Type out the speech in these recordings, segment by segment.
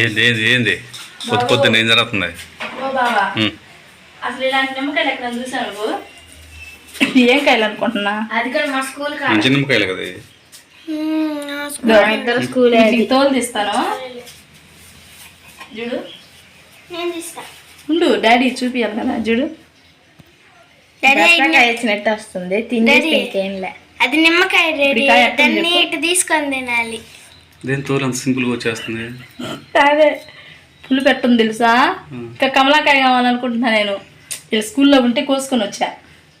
ఏంది ఏంది ఏంది? పొద్దు పొద్దున్న ఏం జరుగుతుంది? ఓ బావా. ఉమ్. అసలు ఇలాంటి నిమ్మకాయలు ఎక్కడ చూసాను నువ్వు? ఏం కాయలు అనుకుంటున్నా? అది కూడా మా స్కూల్ మంచి నిమ్మకాయలు కదా ఇద్దరు స్కూల్ తోలు తీస్తాను. చూడు. నేను తీస్తా. ఉండు డాడీ చూపియాలి కదా చూడు. బెండకాయ వచ్చినట్టు వస్తుంది తినేసి ఇంకేంలే అది నిమ్మకాయ రెడీ దాన్ని? ఇటు తీసుకొని తినాలి. దేని తోలు అంత సింపుల్గా వచ్చేస్తుంది? అదే పులు పెట్టుంది తెలుసా? ఇంకా కమలాకాయ కావాలనుకుంటున్నా నేను. ఇలా స్కూల్లో ఉంటే కోసుకొని వచ్చా.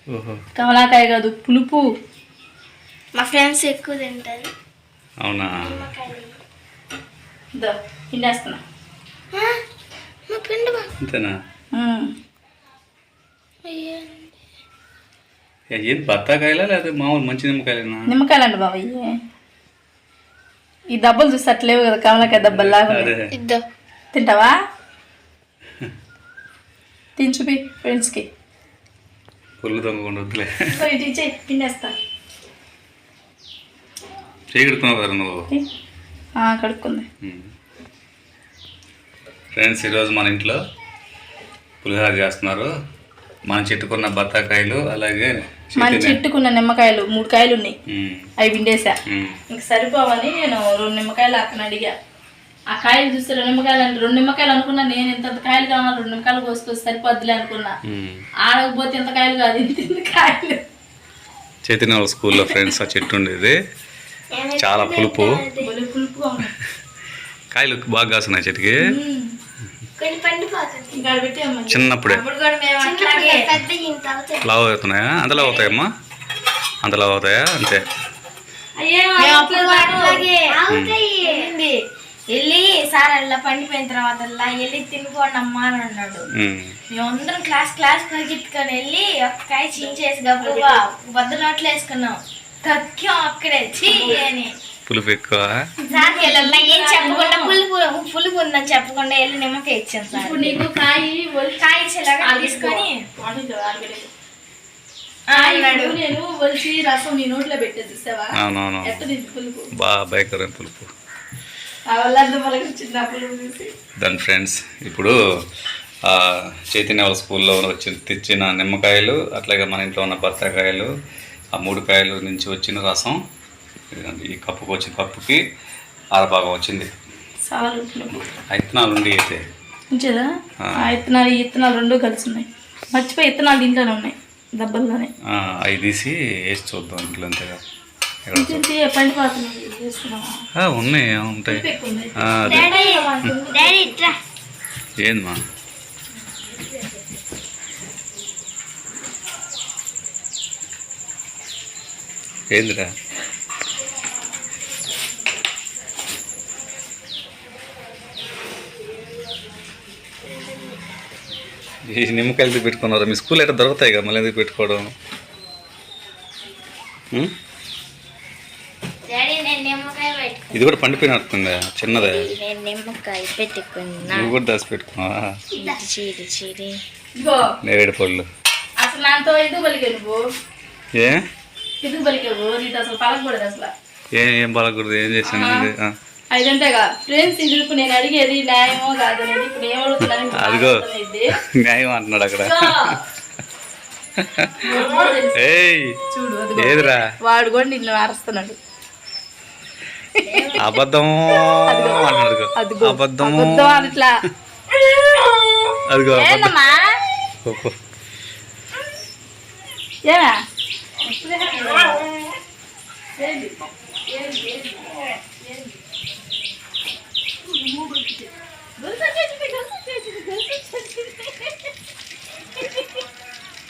ఓహో. కమలాకాయ కాదు పులుపు. మా ఫ్రెండ్స్ ఎక్కువ తింటారు. అవునా? తినేస్తున్నా అంతేనా. ఏ, బత్తాకాయలా లేదా మామూలు మంచి నిమ్మకాయలేనా? నిమ్మకాయలు అండి బాబు ఇవి ఈ దెబ్బలు చూస్తే అట్లేవు కదా కమలాకాయ దెబ్బలు లాగా అదే. ఇద్దో. తింటావా? తిని ఫ్రెండ్స్కి పుల్లు దొంగకుండా వద్దులే. తినేస్తా. చేయగడుతున్నావు కదా నువ్వు? ఆ, కడుక్కుంది ఫ్రెండ్స్ ఈరోజు మన ఇంట్లో పులిహోర చేస్తున్నారు. మన చెట్టుకున్న బత్తాకాయలు అలాగే మన చెట్టుకున్న నిమ్మకాయలు మూడు కాయలు ఉన్నాయి అవి పిండేసా ఉమ్. ఇంక సరిపోవని నేను రెండు నిమ్మకాయలు అక్కడ అడిగా. ఆ కాయలు చూస్తే రెండు నిమ్మకాయలు అంటే రెండు నిమ్మకాయలు అనుకున్నా నేను ఇంత కాయలు కావాలి రెండు నిమ్మకాయలు కోసుకొస్తే సరిపోద్దులే అనుకున్నా. ఆడకపోతే ఇంత కాయలు కాదు ఇంత కాయలు. చైతన్య వాళ్ళ స్కూల్లో ఫ్రెండ్స్ ఆ చెట్టు ఉండేది. చాలా పులుపు. కాయలు బాగా కాస్తున్నాయి చెట్టుకి. చిన్నప్పుడే. లావు అవుతున్నాయా? అంతలా అవుతాయమ్మా? అంతలా అవుతాయా? అంతే? వెళ్ళి సార్ అలా పండిపోయిన తర్వాత అలా వెళ్ళి తినుకోండి అమ్మా అని అన్నాడు. మేమందరం క్లాస్ క్లాస్ పరిగెత్తుకొని వెళ్ళి ఒక కాయ చించేసి గబ్బుగా బద్ద నోట్లు వేసుకున్నాం. కక్కాం అక్కడే. చీ అని. పులుపు ఎక్కువ ఏం చెప్పకుండా పులుపు పులుపు ఉందని చెప్పకుండా వెళ్ళి నిమ్మకాయ ఇచ్చాను సార్. ఇప్పుడు నీకు కాయ ఒలిచి కాయ ఇచ్చేలాగా తీసుకొని నేను ఒలిచి రసం నీ నోట్లో పెట్టేది చూసావా? అవునవును. పులుపు? బాగా భయంకరమైన పులుపు. దాని ఫ్రెండ్స్ ఇప్పుడు ఆ, చైతన్య వాళ్ళ స్కూల్లో వచ్చి తెచ్చిన నిమ్మకాయలు అట్లాగే మన ఇంట్లో ఉన్న బత్తాకాయలు ఆ మూడు కాయలు నుంచి వచ్చిన రసం ఈ కప్పుకు వచ్చిన కప్పుకి అరభాగం వచ్చింది. ఇత్తనాలు ఉండి అయితే. ఉంచేదా ఇత్తనాలు ఈ ఇత్తనాలు రెండు కలిసి ఉన్నాయి. మర్చిపోయి ఇత్తనాలు దీంట్లోనే ఉన్నాయి దెబ్బల్లోనే. ఆ, అవి తీసి వేసి చూద్దాం ఇంట్లో అంతేగా ఉన్నాయి ఉంటాయి. ఏందమ్మా ఏందిరా? ఈ నిమ్మకాయలు పెట్టుకున్నారు? మీ స్కూల్ ఎట్లా దొరుకుతాయి కదా మళ్ళీ ఎందుకు పెట్టుకోవడం? పెట్టుకున్నా. ఇది కూడా పండిపోయినట్టుందా? చిన్నదే. నేను నిమ్మకాయ పెట్టుకున్నా. నువ్వు కూడా దాచి పెట్టుకున్నావా? ఇగో నేరేడు పళ్ళు ఏ? అసలు పలకూడదు? ఏం ఏం అదంతేగా ఫ్రెండ్స్ ఇది ఇప్పుడు నేను అడిగేది న్యాయమో కాదు అనేది ఇప్పుడు. న్యాయం అంటున్నాడు అక్కడ. చూడు అదిగో. ఏదిరా? వాడు కూడా నిన్ను అరుస్తున్నాడు. అబద్ధం అన్నాడు. అబద్ధం అదిగో ఓహో. ఏనా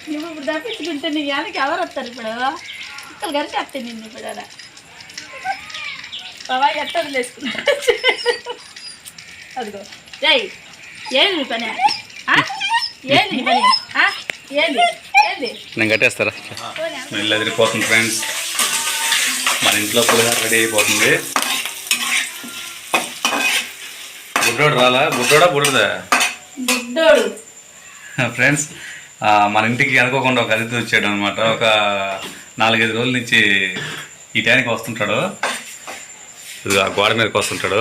నువ్వు ఇప్పుడు తప్పించుకుంటే నీ వెనక ఎవరు వస్తారు ఇప్పుడు ఇక్కడ కలిసి వస్తాయి నిన్ను ఇప్పుడు అలా బాబా ఎట్ట వదిలేసుకున్నాడు అదిగో జై ఏంది నీ పని ఆ? ఏంది నీ పని ఆ? ఏంది నేను కట్టేస్తారా స్మెల్ అదిరిపోతుంది ఫ్రెండ్స్ మన ఇంట్లో పులిహార రెడీ అయిపోతుంది బుడ్డోడు రాలా? బుడ్డోడా బుడ్డదా బుడ్డోడు. ఫ్రెండ్స్ మన ఇంటికి అనుకోకుండా ఒక అతిథి వచ్చాడు అనమాట ఒక నాలుగైదు రోజుల నుంచి ఈ టైంకి వస్తుంటాడు. ఆ గోడ మీదకి వస్తుంటాడు.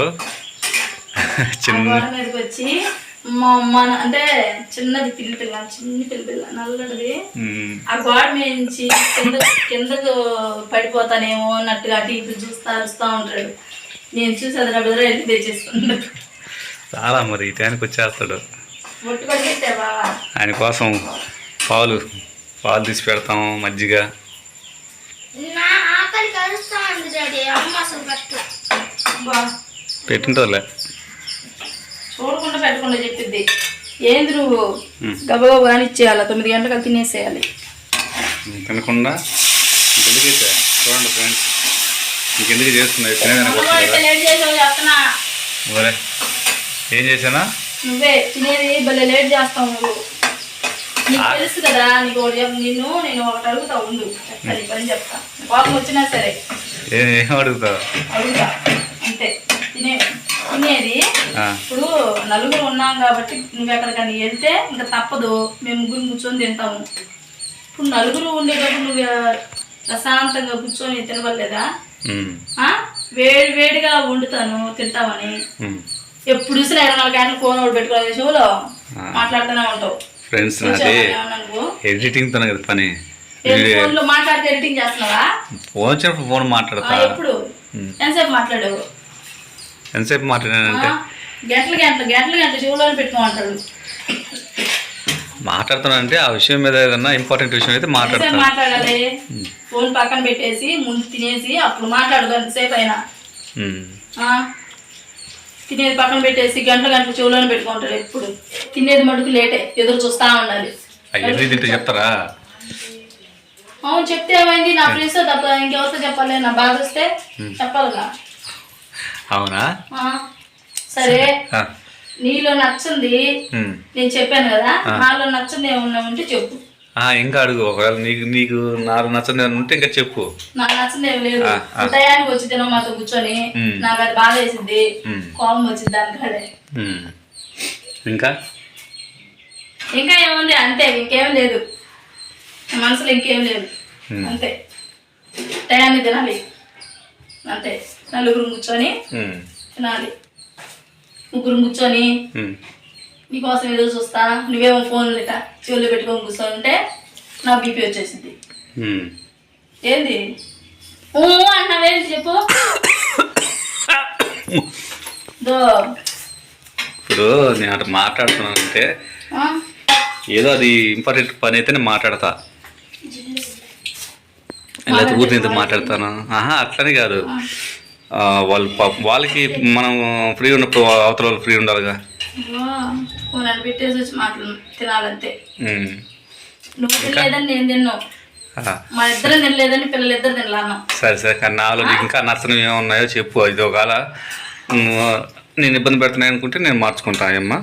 చిన్న వచ్చి మా- మన అంటే చిన్నది పిల్లి పిల్ల చిన్న పిల్లి పిల్ల నల్లడిది. ఉమ్, ఆ గోడ మీద నుంచి కింద కిందకు పడిపోతానేమో అన్నట్టుగా అటు ఇటు చూస్తా అరుస్తూ ఉంటాడు. నేను చూసి అది రబ్బర్ వెళ్ళి తెచ్చేస్తున్నాడు చాలా మరి ఈ టైంకి వచ్చేస్తాడు ఆయన కోసం పాలు పాలు తీసి పెడతాము మజ్జిగ. పెట్టింటోలే చూడకుండా పెట్టకుండా చెప్పిద్ది. ఏంది నువ్వు. గబగబా కానిచ్చేయాలి? తొమ్మిది గంటలకు తినేసేయాలి. తినకుండా ఇంకెందుకు చూడండి ఫ్రెండ్స్ ఇంకెందుకు చేస్తున్నాయి? తినేదానికి ఏం చేశానా? నువ్వే తినేది భలే లేట్ చేస్తావు నువ్వు. నీకు తెలుసు కదా నీకు ఒకటి చెప్పు నిన్ను నేను ఒకటి అడుగుతా ఉండు. చెప్తా నీ పని చెప్తా. కోపం వచ్చినా సరే. ఏం అడుగుతావు? అడుగుతా అంతే. తినే తినేది. ఇప్పుడు నలుగురు ఉన్నాం కాబట్టి నువ్వు ఎక్కడికన్నా వెళ్తే ఇంకా తప్పదు. మేము ముగ్గురు కూర్చొని తింటాము. ఇప్పుడు నలుగురు ఉండేటప్పుడు నువ్వు ప్రశాంతంగా కూర్చొని తినవలేదా? వేడి వేడిగా వండుతాను తింటామని. ఎప్పుడు చూసినా ఇరవై నాలుగు గంటలు ఫోన్ ఒకటి పెట్టుకోవాలి షోలో. మాట్లాడుతూనే ఉంటావు. ఫ్రెండ్స్ నాది నువ్వు? ఎడిటింగ్తో కదా పని. ఫోన్లో మాట్లాడితే ఎడిటింగ్ చేస్తున్నావా? ఫోన్ వచ్చినప్పుడు ఫోన్ మాట్లాడతా. ఎప్పుడు. ఎంతసేపు మాట్లాడావు? ఎంతసేపు మాట్లాడానంటే? గంటలు గంటలు గంటలు గంటలు చెవులోనే పెట్టుకోమంటాడు. మాట్లాడుతానంటే ఆ విషయం మీద ఏదన్నా ఇంపార్టెంట్ విషయం అయితే మాట్లాడతాను మాట్లాడాలి? ఫోన్ పక్కన పెట్టేసి ముందు తినేసి అప్పుడు మాట్లాడు ఎంతసేపు అయినా? తినేది పక్కన పెట్టేసి గంటలు గంటలు చెవులోనే పెట్టుకుంటాడు ఎప్పుడు. తినేది మటుకు లేటే ఎదురు చూస్తా ఉండాలి. అవన్నీ తింటే చెప్తారా? అవును చెప్తే ఏమైంది? నా ఫ్రెండ్స్ తప్ప ఇంకెవరితో చెప్పాలి? నా బాధ వస్తే చెప్పాలిగా. అవునా? సరే. నీలో నచ్చింది. నేను చెప్పాను కదా నాలో నచ్చింది ఏమన్నా ఉంటే చెప్పు. ఇంకా అడుగు. ఒకవేళ నీకు నీకు నాకు నచ్చని ఉంటే ఇంకా చెప్పు. నాకు నచ్చింది ఏం లేదు. ఉదయానికి వచ్చి తినవు మాతో కూర్చొని. నాకు అది బాధ వేసింది. కోపం వచ్చింది దానికాడే. ఇంకా? ఇంకా ఏముంది? అంతే. ఇంకేం లేదు. మనసులో ఇంకేం లేదు. అంతే. టయాన్ని తినాలి. అంతే. నలుగురు కూర్చొని తినాలి. ముగ్గురు కూర్చొని. నీకోసం ఎదురు చూస్తా నువ్వేమో ఫోన్ లేక చెవులు పెట్టుకొని కూర్చొని ఉంటే నా బీపీ వచ్చేసింది. ఏంది? అంటావేంటి చెప్పు. ఇప్పుడు నేను అటు మాట్లాడుతున్నానంటే ఆ? ఏదో అది ఇంపార్టెంట్ పని అయితే నేను మాట్లాడతా లేకపోతే ఊరిని ఎందుకు మాట్లాడతాను? ఆహా అట్లనే కాదు. వాళ్ళు వాళ్ళకి మనం ఫ్రీ ఉన్నప్పుడు అవతల వాళ్ళు ఫ్రీ ఉండాలిగా. అని పెట్టేసి వచ్చి మాటలు తినాలంతే. నువ్వు తినలేదని నేను తిన్నావు మా ఇద్దరం తినలేదని పిల్లలు ఇద్దరు తినలాను సరే సరే కానీ నాలో ఇంకా నచ్చనివి ఏమున్నాయో చెప్పు. ఇది ఒకవేళ నేను ఇబ్బంది పెడుతున్నాయి అనుకుంటే నేను మార్చుకుంటాను అమ్మా.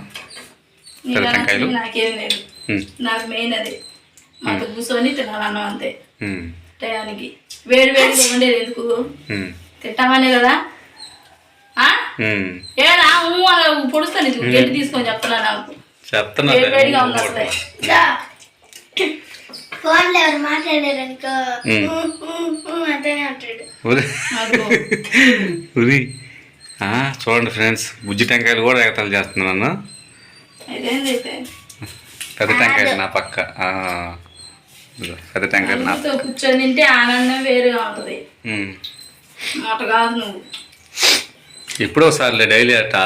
నాకేం లేదు. నాకు మెయిన్ అది. మాతో కూర్చొని తినాలన్నాం అంతే. టయానికి వేడి వేడిగా ఉండేది ఎందుకు? తింటామనే కదా. పొడుస్తాను తీసుకొని చెప్తున్నా నాకు. చెప్తున్నా వేడిగా ఉంది అసలే. ఎవరు ఉంటాడు. ఉరి. చూడండి ఫ్రెండ్స్ బుజ్జి టెంకాయలు కూడా ఎగతాలు చేస్తున్నాను పెద్ద టెంకాయలు నా పక్క. పెద్ద టెంకాయలు నా కూర్చొని తింటే ఆనందం వేరుగా ఉంటుంది. మాట కాదు నువ్వు. ఎప్పుడో ఒకసారిలే డైలీ అట్ట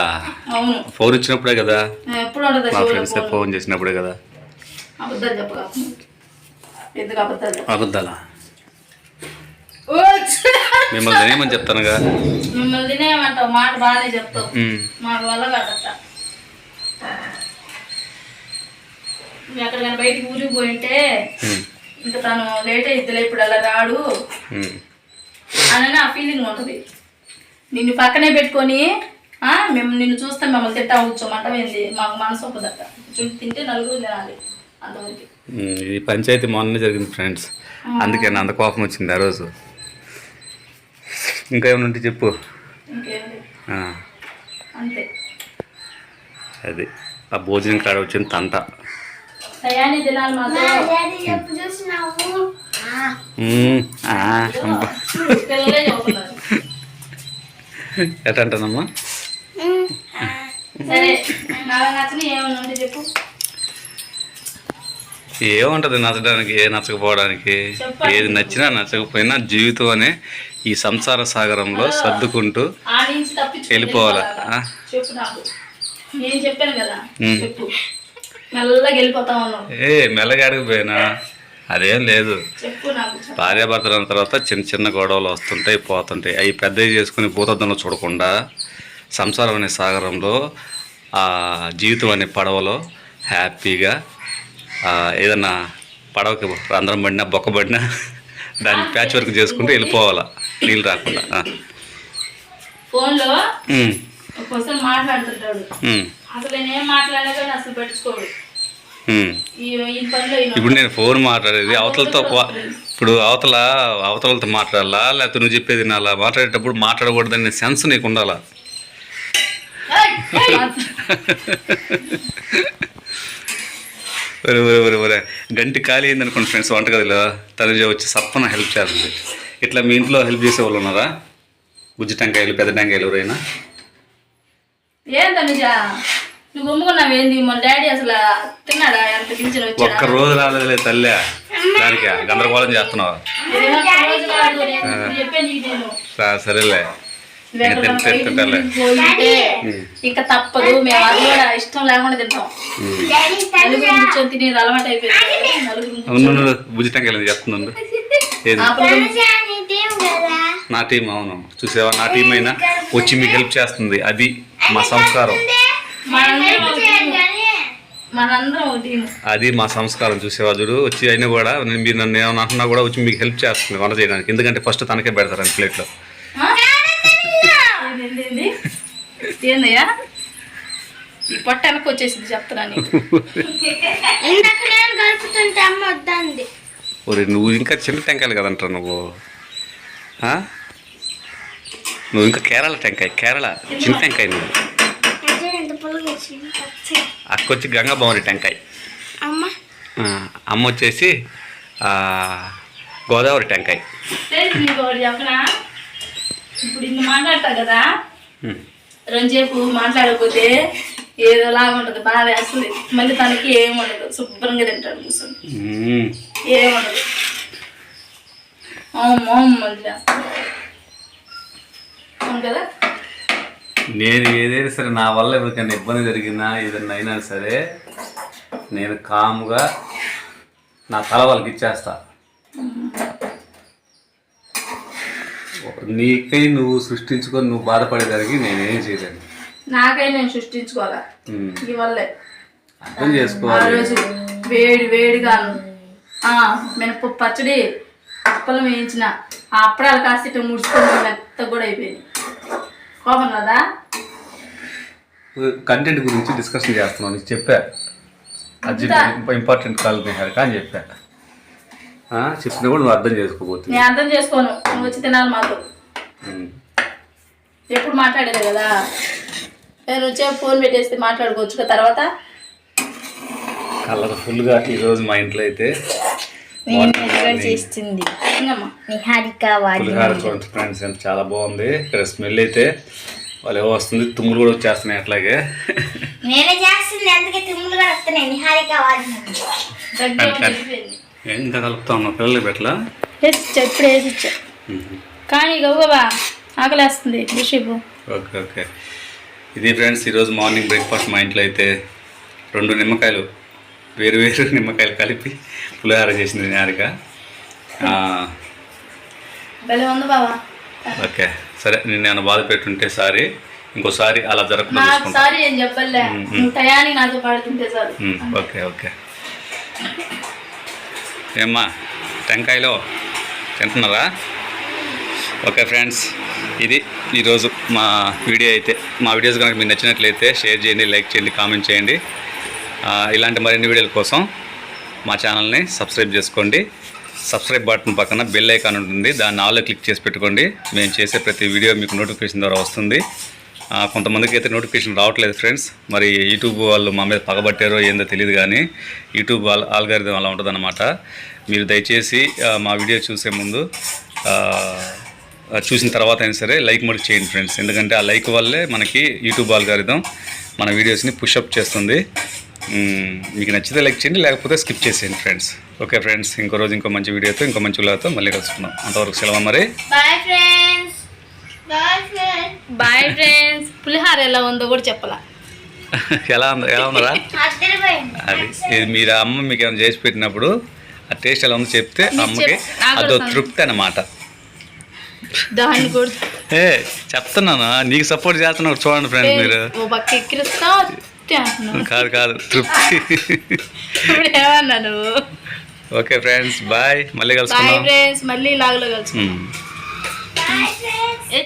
అవును. ఫోన్ ఇచ్చినప్పుడే కదా ఎప్పుడు మా ఫ్రెండ్స్ ఫోన్. చేసినప్పుడే కదా? అబద్ధాలు చెప్పగా ఎందుకు అబద్ధాలు అబద్ధాలా? మిమ్మల్ని తినేయమని చెప్తానుగా. మిమ్మల్ని తినేయమంటావు మాట బాగానే చెప్తావు. మాట వల్ల కాదట ఎక్కడికైనా బయటికి ఊరికి పోయింటే ఇంకా తను లేట్ అయిద్దిలే ఇప్పుడు అలా రాడు. అని ఆ ఫీలింగ్ ఉంటుంది. నిన్ను పక్కనే పెట్టుకొని ఆ, మేము నిన్ను చూస్తే మమ్మల్ని తిట్టా కూర్చోమంటాం ఏంది మాకు మనసు ఒప్పదట. చుట్టూ తింటే నలుగురు తినాలి అంతవరకు. ఉమ్, ఈ పంచాయతీ మొన్న జరిగింది ఫ్రెండ్స్. అందుకే నా అంత కోపం వచ్చింది ఆ రోజు. ఇంకా ఏమైనా ఉంటే చెప్పు. ఇంకేం లేదు. ఆ, అంతే. అది ఆ భోజనం కాడ వచ్చిన తంట. టయాన్ని తినాలి మాత్రం. డాడీ ఎప్పుడు చూసినావు? ఆ, అబ్బా. పిల్లలే చెప్పు. ఏముంటది నచ్చడానికి ఏ నచ్చకపోవడానికి. ఏది నచ్చినా నచ్చకపోయినా జీవితం అనే ఈ సంసార సాగరంలో సర్దుకుంటూ వెళ్ళిపోవాలా? చెప్పు మెల్లగా వెళ్ళిపోతా అదేం లేదు. భార్యాభర్తలు తర్వాత చిన్న చిన్న గొడవలు వస్తుంటాయి పోతుంటాయి. అవి పెద్దవి చేసుకుని భూతద్దంలో చూడకుండా సంసారం అనే సాగరంలో ఆ జీవితం అనే పడవలో హ్యాపీగా ఏదన్నా పడవకి రంధ్రం పడినా బొక్క పడినా దాన్ని ప్యాచ్ వర్క్ చేసుకుంటూ వెళ్ళిపోవాలా నీళ్ళు రాకుండా. ఫోన్లో మాట్లాడుతుంటాడు. అసలు నేనేం మాట్లాడినా కానీ అసలు పట్టించుకోడు. ఇప్పుడు నేను ఫోన్ మాట్లాడేది అవతలతో ఇప్పుడు అవతల అవతలతో మాట్లాడాలా? లేకపోతే నువ్వు చెప్పేది నాలా? మాట్లాడేటప్పుడు మాట్లాడకూడదనే సెన్స్ నీకు ఉండాలా. ఒరే ఒరే ఒరే ఒరే. గంటి ఖాళీ అయింది అనుకోండి ఫ్రెండ్స్ వంటగదిలో తనుజ వచ్చి సప్పన హెల్ప్ చేస్తుంది. ఇట్లా మీ ఇంట్లో హెల్ప్ చేసే వాళ్ళు ఉన్నారా? గుజ్జి టెంకాయలు పెద్ద టెంకాయలు ఎవరైనా? ఏం తనుజా? నువ్వు గుమ్ముకున్నావు ఏంది మన డాడీ అసలు తిన్నాడా? ఎంత పింఛన్ ఒక్క రోజు రాలేదులే తల్లే. దానికి గందరగోళం చేస్తున్నావు. సరేలే. ఇంకా తప్పదు. మేము అది కూడా ఇష్టం లేకుండా తింటాం. కూర్చొని తినేది అలవాటు అయిపోయింది. చెప్తున్నాను నా. టీం అవును చూసావా? నా టీం అయినా వచ్చి మీకు హెల్ప్ చేస్తుంది. అది మా సంస్కారం. అది మా సంస్కారం చూసేవా చూడు వచ్చి అయినా కూడా నేను మీరు నన్ను ఏమన్నా అంటున్నా కూడా వచ్చి మీకు హెల్ప్ చేస్తుంది వంట చేయడానికి. ఎందుకంటే ఫస్ట్ తనకే ప్లేట్లో ఏంది, ఏంది? ఏందయ్యా? ఈ పొట్ట వెనక్కి వచ్చేసింది ఒరే నువ్వు ఇంకా చిన్న టెంకాయలు కదంటారు నువ్వు. ఆ? నువ్వు ఇంకా కేరళ టెంకాయ కేరళ చిన్న టెంకాయ నువ్వు అదే ఎంత పుల్లగా వచ్చింది పచ్చగా. అక్క వచ్చి గంగా భవని టెంకాయ అమ్మ. వచ్చేసి ఆ, గోదావరి టెంకాయ ఇప్పుడు ఇన్ని మాట్లాడతా కదా. రెండుసేపు మాట్లాడకపోతే ఏదోలాగా ఉంటుంది బాధ వేస్తుంది. మళ్ళీ తనకి ఏం ఉండదు శుభ్రంగా తింటాడు కూర్చొని. ఉమ్. ఏం ఉండదు. అమ్మో మళ్ళీ అవును కదా? నేను ఏదైనా సరే నా వల్ల ఎవరికైనా ఇబ్బంది జరిగినా ఏదైనా అయినా సరే నేను కాముగా నా తల వాళ్ళకి ఇచ్చేస్తా. నీకై నువ్వు సృష్టించుకొని నువ్వు బాధపడేదానికి నేనేం చేయలేను. నాకై నేను సృష్టించుకోవాలా. ఈ వల్లే. అర్థం చేసుకోవాలి. రోజు వేడి వేడిగాను ఆ, మినపప్పు పచ్చడి అప్పలం వేయించిన ఆ అప్పడాలు కాస్త ఇట్లా ముడుచుకొని మెత్త కూడా అయిపోయింది కోపం కదా కంటెంట్ గురించి డిస్కషన్ చేస్తున్నాను నీకు చెప్పా. అది ఇంపార్టెంట్ కాల్ నిహారిక అని చెప్పా. ఆ, చెప్పినా కూడా నువ్వు అర్థం చేసుకోబోతుంది నేను అర్థం చేసుకోను. నువ్వు వచ్చి తినాలి మాతో. ఎప్పుడు మాట్లాడేది కదా? నేను వచ్చే ఫోన్ పెట్టేస్తే మాట్లాడుకోవచ్చు కదా తర్వాత? కలర్ఫుల్గా ఈరోజు మా ఇంట్లో అయితే చేస్తుంది నిహారిక పులిహార చూడండి ఫ్రెండ్స్ ఎంత చాలా బాగుంది. ఇక్కడ స్మెల్ అయితే వాళ్ళు ఏవో వస్తుంది తుమ్ములు కూడా వచ్చేస్తున్నాయి అట్లాగే. నేనే చేస్తుంది అందుకే తిమ్ములు కూడా వస్తున్నాయి నిహారిక ఇంకా కలుపుతా ఉన్నావు పిల్లలకి పెట్టలా? ఎప్పుడు వేసి ఇచ్చా కానీ గవ్వబా ఆకలేస్తుంది ఓకే ఓకే. ఇది ఫ్రెండ్స్ ఈరోజు మార్నింగ్ బ్రేక్ఫాస్ట్ మా ఇంట్లో అయితే రెండు నిమ్మకాయలు. వేరు వేరు నిమ్మకాయలు కలిపి పులిహార చేసింది బావా. ఓకే సరే నేను ఏమైనా బాధ పెట్టుంటే సారీ. ఇంకోసారి అలా జరగకుండా ఓకే ఓకే. ఏమ్మా టెంకాయలో తింటున్నారా? ఓకే ఫ్రెండ్స్ ఇది ఈరోజు మా వీడియో అయితే మా వీడియోస్ కనుక మీకు నచ్చినట్లయితే షేర్ చేయండి లైక్ చేయండి కామెంట్ చేయండి. ఇలాంటి మరిన్ని వీడియోల కోసం మా ఛానల్ని సబ్స్క్రైబ్ చేసుకోండి. సబ్స్క్రైబ్ బటన్ పక్కన బెల్ ఐకాన్ ఉంటుంది. దాన్ని ఆల్లో క్లిక్ చేసి పెట్టుకోండి. మేము చేసే ప్రతి వీడియో మీకు నోటిఫికేషన్ ద్వారా వస్తుంది. కొంతమందికి అయితే నోటిఫికేషన్ రావట్లేదు ఫ్రెండ్స్. మరి యూట్యూబ్ వాళ్ళు మా మీద పగబట్టారో ఏందో తెలియదు కానీ యూట్యూబ్ ఆల్గారిథం అలా ఉంటుందన్నమాట. మీరు దయచేసి మా వీడియో చూసే ముందు చూసిన తర్వాత అయినా సరే లైక్ మటుకు చేయండి ఫ్రెండ్స్. ఎందుకంటే ఆ లైక్ వల్లే మనకి యూట్యూబ్ ఆల్గారిథం మన వీడియోస్ని పుషప్ చేస్తుంది. మీకు నచ్చితే లైక్ చేయండి లేకపోతే స్కిప్ చేసేయండి ఫ్రెండ్స్. ఓకే ఫ్రెండ్స్ ఇంకో రోజు ఇంకో మంచి వీడియోతో ఇంకో మంచి వీడియోతో మళ్ళీ కలుసుకుందాం. అంతవరకు సెలవు మరి bye friends bye friends bye friends పులిహార ఎలా ఉందో కూడా చెప్పాలా. ఎలా ఉంది ఎలా ఉందరా అది ఇది మీరు అమ్మ మీకు ఏమైనా చేసి పెట్టినప్పుడు ఆ టేస్ట్ ఎలా ఉందో చెప్తే మీకు అమ్మకి అదో తృప్తి అన్నమాట. దాన్ని కూడా ఏ చెప్తున్నాను? నీకు సపోర్ట్ చేస్తున్నారు చూడండి ఫ్రెండ్స్ మీరు. అంటున్నావు. కాదు కాదు తృప్తి. ఇప్పుడు ఏమన్నా నువ్వు? Okay friends bye. మళ్ళీ కలుసుకుందాం. ఫ్రెండ్స్ మళ్ళీ లాగులో కలుసు మ్మ్. Bye friends.